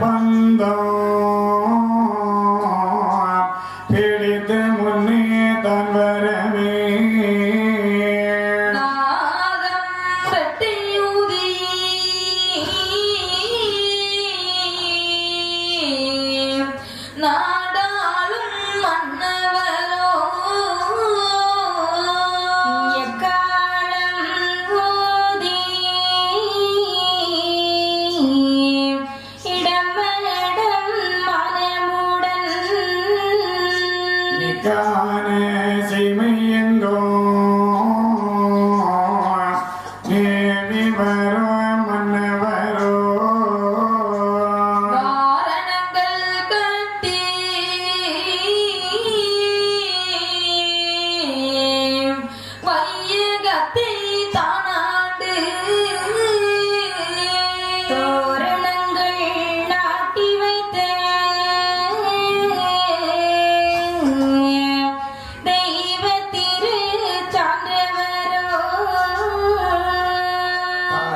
പന്തോ പിടിത്ത് മുന്നേ തൻ വരവേ നാടാളും മണ്ണ Kane me.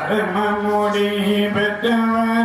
Hare Mani Bhattacharya.